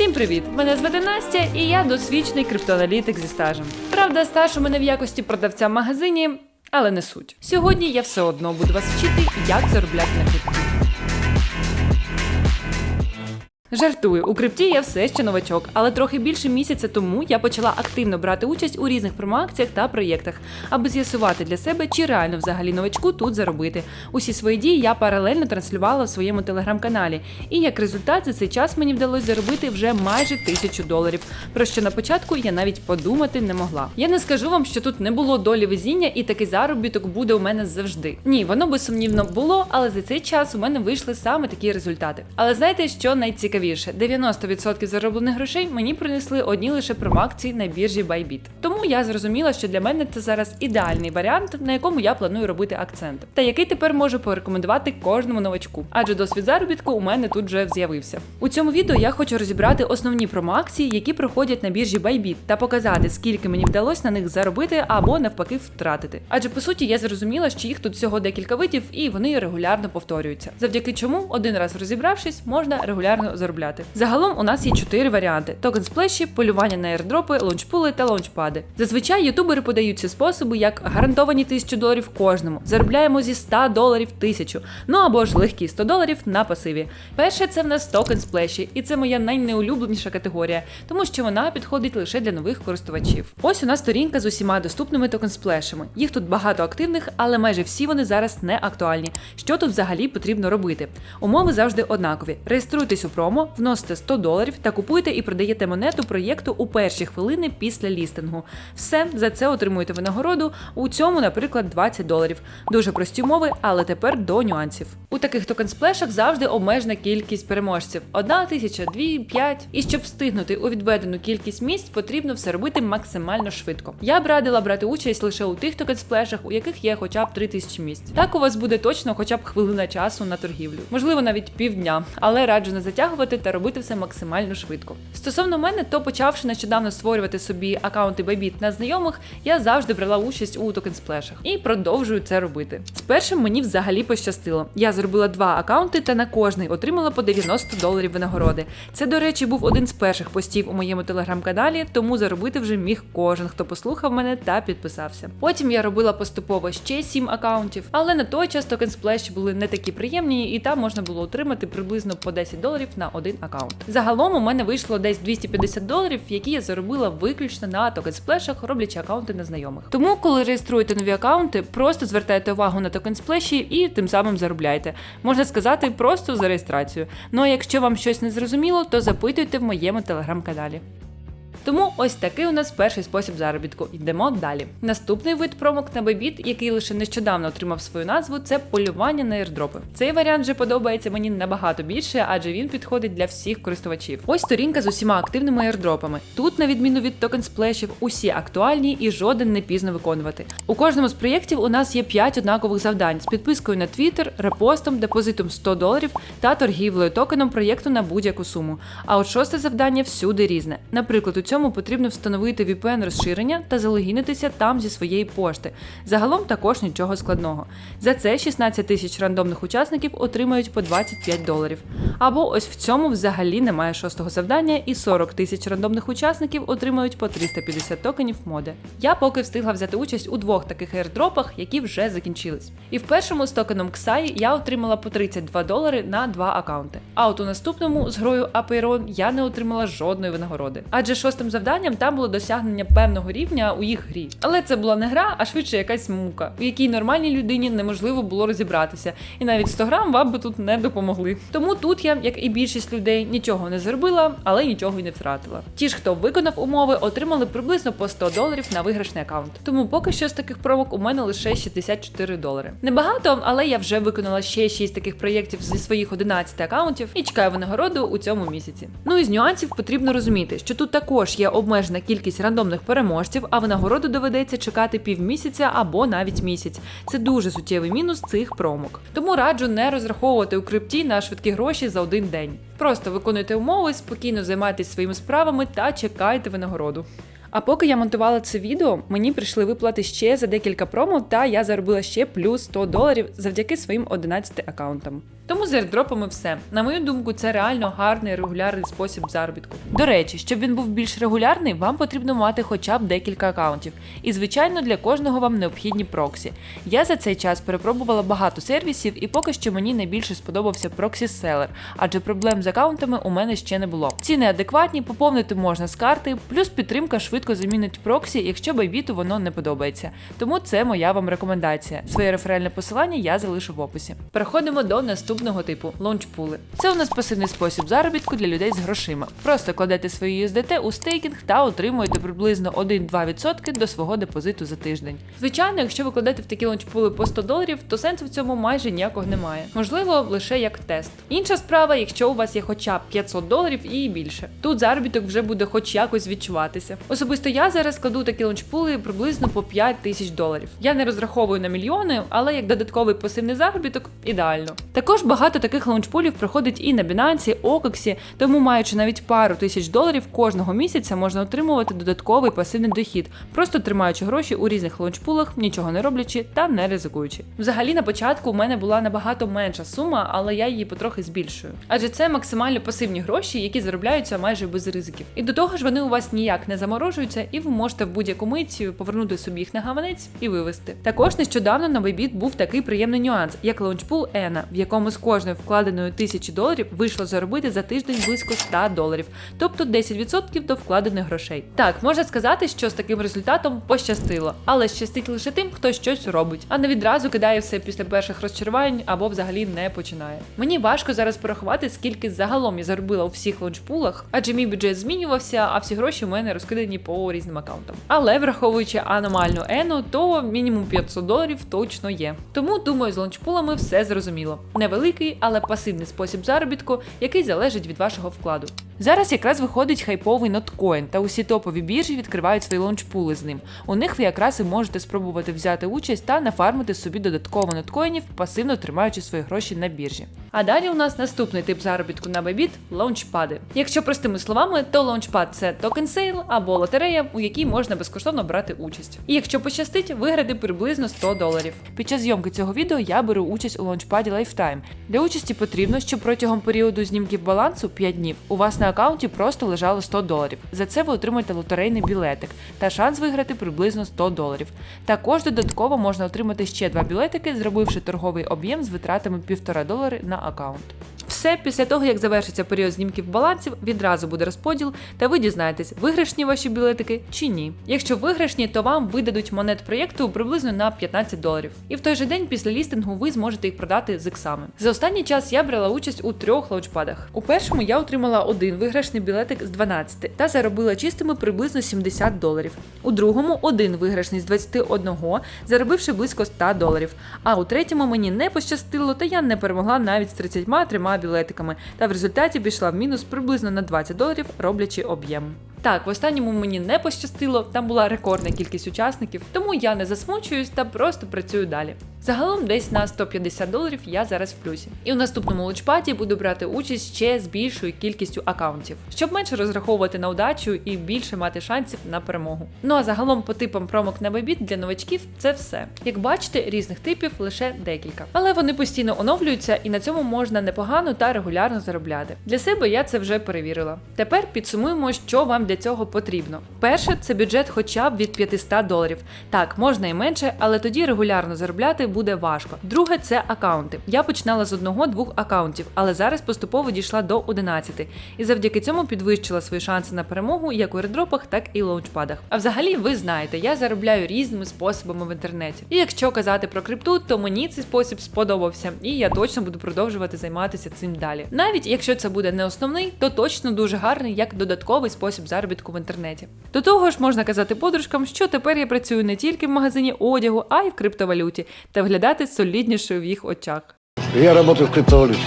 Всім привіт! Мене звати Настя, і я досвідчений криптоаналітик зі стажем. Правда, стаж у мене в якості продавця в магазині, але не суть. Сьогодні я все одно буду вас вчити, як заробляти на крипті. Жартую, у крипті я все ще новачок, але трохи більше місяця тому я почала активно брати участь у різних промоакціях та проєктах, аби з'ясувати для себе, чи реально взагалі новачку тут заробити. Усі свої дії я паралельно транслювала в своєму телеграм-каналі, і як результат за цей час мені вдалося заробити вже майже тисячу доларів. Про що на початку я навіть подумати не могла. Я не скажу вам, що тут не було долі везіння, і такий заробіток буде у мене завжди. Ні, воно безсумнівно було, але за цей час у мене вийшли саме такі результати. Але знаєте, що найцікавіше? 90% зароблених грошей мені принесли одні лише промакції на біржі Bybit. Тому я зрозуміла, що для мене це зараз ідеальний варіант, на якому я планую робити акцент, та який тепер можу порекомендувати кожному новачку. Адже досвід заробітку у мене тут вже з'явився. У цьому відео я хочу розібрати основні промоакції, які проходять на біржі Bybit, та показати, скільки мені вдалося на них заробити або навпаки втратити. Адже по суті я зрозуміла, що їх тут всього декілька видів, і вони регулярно повторюються. Завдяки чому один раз розібравшись, можна регулярно заробляти. Загалом у нас є чотири варіанти: токен сплеші, полювання на аірдропи, лончпули та лончпади. Зазвичай ютубери подають ці способи як гарантовані тисячу доларів кожному. Заробляємо зі 100 доларів тисячу. Ну або ж легкі 100 доларів на пасиві. Перше це в нас токен сплеші, і це моя найнеулюбленіша категорія, тому що вона підходить лише для нових користувачів. Ось у нас сторінка з усіма доступними токен сплешами. Їх тут багато активних, але майже всі вони зараз не актуальні. Що тут взагалі потрібно робити? Умови завжди однакові. Реєструйтесь у промо, вносите 100 доларів та купуєте і продаєте монету проєкту у перші хвилини після лістингу. Все за це отримуєте винагороду. У цьому, наприклад, 20 доларів. Дуже прості умови, але тепер до нюансів. У таких токен-сплешах завжди обмежена кількість переможців: одна тисяча, дві, п'ять. І щоб встигнути у відведену кількість місць, потрібно все робити максимально швидко. Я б радила брати участь лише у тих токен-сплешах, у яких є хоча б 3000 місць. Так у вас буде точно хоча б хвилина часу на торгівлю, можливо, навіть півдня, але раджу не затягувати та робити все максимально швидко. Стосовно мене, то почавши нещодавно створювати собі аккаунти Bybit на знайомих, я завжди брала участь у токен-сплешах і продовжую це робити. З першим мені взагалі пощастило. Я зробила два аккаунти та на кожний отримала по 90 доларів винагороди. Це, до речі, був один з перших постів у моєму телеграм-каналі, тому заробити вже міг кожен, хто послухав мене та підписався. Потім я робила поступово ще 7 аккаунтів, але на той час токен сплеші були не такі приємні, і там можна було отримати приблизно по 10 доларів на один аккаунт. Загалом у мене вийшло десь 250 доларів, які я заробила виключно на токен сплешах, роблячи аккаунти незнайомих. Тому, коли реєструєте нові аккаунти, просто звертайте увагу на токен сплеші і тим самим заробляйте. Можна сказати, просто за реєстрацію. Ну а якщо вам щось не зрозуміло, то запитуйте в моєму телеграм-каналі. Тому ось такий у нас перший спосіб заробітку. Йдемо далі. Наступний вид промок на Bybit, який лише нещодавно отримав свою назву, це полювання на airdропи. Цей варіант вже подобається мені набагато більше, адже він підходить для всіх користувачів. Ось сторінка з усіма активними airdропами. Тут, на відміну від токен сплешів, усі актуальні і жоден не пізно виконувати. У кожному з проєктів у нас є 5 однакових завдань з підпискою на Twitter, репостом, депозитом 100 доларів та торгівлею токеном проєкту на будь-яку суму. А от шосте завдання всюди різне. Наприклад, у цьому потрібно встановити VPN розширення та залогінитися там зі своєї пошти. Загалом також нічого складного. За це 16 тисяч рандомних учасників отримають по 25 доларів. Або ось в цьому взагалі немає шостого завдання, і 40 тисяч рандомних учасників отримають по 350 токенів моди. Я поки встигла взяти участь у двох таких аірдропах, які вже закінчились. І в першому з токеном XAI я отримала по 32 долари на два акаунти. А от у наступному з грою Apeiron я не отримала жодної винагороди. Адже шостим завданням там було досягнення певного рівня у їх грі. Але це була не гра, а швидше якась мука, в якій нормальній людині неможливо було розібратися. І навіть 100 грам вам би тут не допомогли. Тому тут я, як і більшість людей, нічого не зробила, але нічого й не втратила. Ті ж, хто виконав умови, отримали приблизно по 100 доларів на виграшний аккаунт. Тому поки що з таких промок у мене лише 64 долари. Небагато, але я вже виконала ще 6 таких проєктів зі своїх 11 аккаунтів і чекаю винагороду у цьому місяці. Ну і з нюансів потрібно розуміти, що тут також є обмежена кількість рандомних переможців, а винагороду доведеться чекати півмісяця або навіть місяць. Це дуже суттєвий мінус цих промок. Тому раджу не розраховувати у крипті на швидкі гроші за один день. Просто виконуйте умови, спокійно займайтесь своїми справами та чекайте винагороду. А поки я монтувала це відео, мені прийшли виплати ще за декілька промо, та я заробила ще плюс 100 доларів завдяки своїм 11 аккаунтам. Тому з airdropами все. На мою думку, це реально гарний регулярний спосіб заробітку. До речі, щоб він був більш регулярний, вам потрібно мати хоча б декілька акаунтів. І звичайно, для кожного вам необхідні проксі. Я за цей час перепробувала багато сервісів, і поки що мені найбільше сподобався проксі Seller, адже проблем з акаунтами у мене ще не було. Ціни адекватні, поповнити можна з карти, плюс підтримка швидко замінить проксі, якщо байбіту воно не подобається. Тому це моя вам рекомендація. Своє реферальне посилання я залишу в описі. Переходимо до наступного типу лаунчпули. Це у нас пасивний спосіб заробітку для людей з грошима. Просто кладете свої USDT у стейкінг та отримуєте приблизно 1-2% до свого депозиту за тиждень. Звичайно, якщо ви кладете в такі лаунчпули по 100 доларів, то сенсу в цьому майже ніякого немає. Можливо, лише як тест. Інша справа, якщо у вас є хоча б 500 доларів і більше. Тут заробіток вже буде хоч якось відчуватися. Особисто я зараз кладу такі лаунчпули приблизно по 5 тисяч доларів. Я не розраховую на мільйони, але як додатковий пасивний заробіток ідеально. Також багато таких лаунчпулів проходить і на Binance, OKX, тому маючи навіть пару тисяч доларів кожного місяця можна отримувати додатковий пасивний дохід, просто тримаючи гроші у різних лаунчпулах, нічого не роблячи та не ризикуючи. Взагалі на початку у мене була набагато менша сума, але я її потрохи збільшую. Адже це максимально пасивні гроші, які заробляються майже без ризиків. І до того ж вони у вас ніяк не заморожуються, і ви можете в будь-яку мить повернути собі їх на гаманець і вивести. Також нещодавно на Bybit був такий приємний нюанс, як лаунчпул Ена, в якому з кожної вкладеної тисячі доларів вийшло заробити за тиждень близько 100 доларів, тобто 10% до вкладених грошей. Так, можна сказати, що з таким результатом пощастило, але щастить лише тим, хто щось робить, а не відразу кидає все після перших розчарувань або взагалі не починає. Мені важко зараз порахувати, скільки загалом я заробила у всіх лаунчпулах, адже мій бюджет змінювався, а всі гроші у мене розкидані по різним аккаунтам. Але враховуючи аномальну ену, то мінімум 500 доларів точно є. Тому думаю, з лаунчпулами все зрозуміло. Невеликий, але пасивний спосіб заробітку, який залежить від вашого вкладу. Зараз якраз виходить хайповий ноткоін, та усі топові біржі відкривають свої лаунчпули з ним. У них ви якраз і можете спробувати взяти участь та нафармити собі додатково ноткоїнів, пасивно тримаючи свої гроші на біржі. А далі у нас наступний тип заробітку на Bybit – лаунчпади. Якщо простими словами, то лаунчпад це токен сейл або лотерея, у якій можна безкоштовно брати участь. І якщо пощастить, виграти приблизно 100 доларів. Під час зйомки цього відео я беру участь у лаунчпаді Lifetime. Для участі потрібно, щоб протягом періоду знімків балансу 5 днів у вас на аккаунті просто лежало 100 доларів. За це ви отримаєте лотерейний білетик та шанс виграти приблизно 100 доларів. Також додатково можна отримати ще два білетики, зробивши торговий об'єм з витратами 1,5 долари на аккаунт. Все після того, як завершиться період знімків балансів, відразу буде розподіл, та ви дізнаєтесь, виграшні ваші білетики чи ні. Якщо виграшні, то вам видадуть монет проєкту приблизно на 15 доларів. І в той же день після лістингу ви зможете їх продати з іксами. За останній час я брала участь у трьох лаунчпадах. У першому я отримала один виграшний білетик з 12 та заробила чистими приблизно 70 доларів. У другому один виграшний з 21, заробивши близько 100 доларів. А у третьому мені не пощастило, та я не перемогла навіть з 33 білетиками, та в результаті пішла в мінус приблизно на 20 доларів, роблячи об'єм. Так, в останньому мені не пощастило, там була рекордна кількість учасників, тому я не засмучуюсь та просто працюю далі. Загалом десь на 150 доларів я зараз в плюсі. І у наступному лучпаді буду брати участь ще з більшою кількістю акаунтів, щоб менше розраховувати на удачу і більше мати шансів на перемогу. Ну а загалом по типам промок на Bybit для новачків це все. Як бачите, різних типів лише декілька. Але вони постійно оновлюються і на цьому можна непогано та регулярно заробляти. Для себе я це вже перевірила. Тепер підсумуємо, що вам для цього потрібно. Перше, це бюджет хоча б від 500 доларів. Так, можна і менше, але тоді регулярно заробляти буде важко. Друге, це акаунти. Я починала з одного-двох акаунтів, але зараз поступово дійшла до 11. І завдяки цьому підвищила свої шанси на перемогу як у аірдропах, так і лаунчпадах. А взагалі, ви знаєте, я заробляю різними способами в інтернеті. І якщо казати про крипту, то мені цей спосіб сподобався, і я точно буду продовжувати займатися цим далі. Навіть якщо це буде не основний, то точно дуже гарний як додатковий спосіб заробітку в інтернеті. До того ж, можна казати подружкам, що тепер я працюю не тільки в магазині одягу, а й в криптовалюті, та виглядати соліднішою в їх очах. Я працюю в криптовалюті.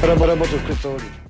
Треба Работаю в криптовалюте.